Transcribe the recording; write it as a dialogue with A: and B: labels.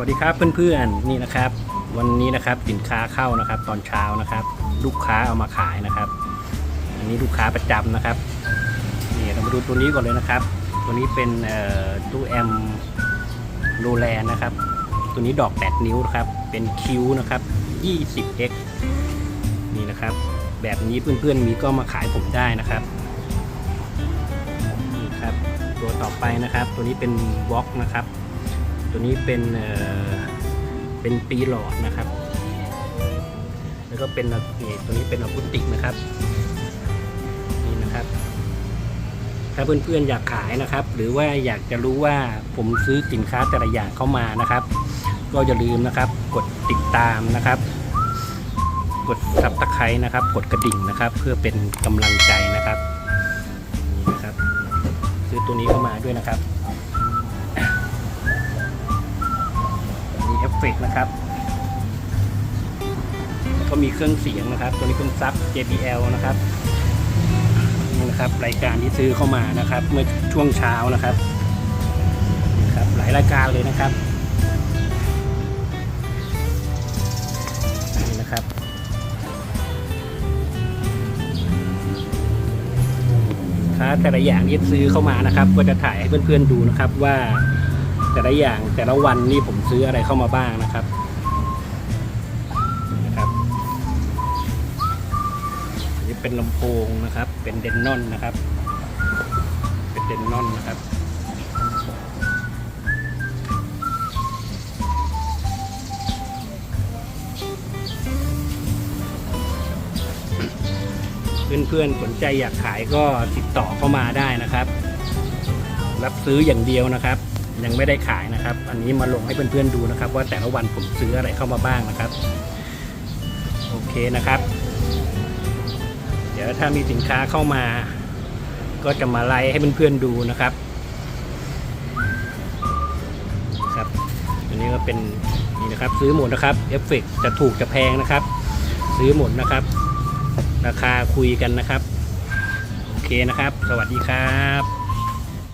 A: วัสดีครับเพื่อนๆนี่นะครับ วันนี้นะครับสินค้าเข้านะครับ ตอนเช้านะครับ ลูกค้าเอามาขายนะครับ อันนี้ลูกค้าประจำนะครับนี่เรามาดูตัวนี้ก่อนเลยนะครับ ตัวนี้เป็นตู้แอมโรแลนนะครับ ตัวนี้ดอก 8 นิ้วนะครับ เป็นคิวนะครับ 20x นี่นะครับ แบบนี้เพื่อนๆมีก็มาขายผมได้นะครับนี่ครับ ตัวต่อไปนะครับ ตัวนี้เป็นบล็อกนะครับ ตัวนี้เป็นเป็นปีหลอดนะครับ แล้วก็เป็นตัวนี้เป็นอะคูติกนะครับนี่นะครับ ถ้าเพื่อนๆอยากขายนะครับ หรือว่าอยากจะรู้ว่าผมซื้อสินค้าแต่ละอย่างเข้ามานะครับ ก็อย่าลืมนะครับ กดติดตามนะครับ กดซับตะไคร้นะครับ กดกระดิ่งนะครับ เพื่อเป็นกำลังใจนะครับนี่นะครับ ซื้อตัวนี้เข้ามาด้วยนะครับ เฟกนะครับ ก็มีเครื่องเสียงนะครับ ตัวนี้เป็นซับ JBL นะครับนี่นะครับรายการที่ซื้อเข้ามานะครับ เมื่อช่วงเช้านะครับนะครับหลายรายการเลยนะครับนี่นะครับค้าแต่ละอย่างที่ซื้อเข้ามานะครับ ก็จะถ่ายให้เพื่อนๆดูนะครับว่า แต่ละอย่างแต่ละวันนี่ผมซื้ออะไรเข้ามาบ้างนะครับนะครับอันนี้เป็นลำโพงนะครับ เป็นเดนนอนนะครับ เป็นเดนนอนนะครับเพื่อนๆสนใจอยากขายก็ติดต่อเข้ามาได้นะครับ รับซื้ออย่างเดียวนะครับ ยังไม่ได้ขายนะครับ อันนี้มาลงให้เพื่อนๆดูนะครับ ว่าแต่ละวันผมซื้ออะไรเข้ามาบ้างนะครับ โอเคนะครับ เดี๋ยวถ้ามีสินค้าเข้ามา ก็จะมาไลฟ์ให้เพื่อนๆดูนะครับครับอันนี้ก็เป็นนี่นะครับซื้อหมดนะครับเอฟเฟกจะถูกจะแพงนะครับ ซื้อหมดนะครับ ราคาคุยกันนะครับ โอเคนะครับ สวัสดีครับ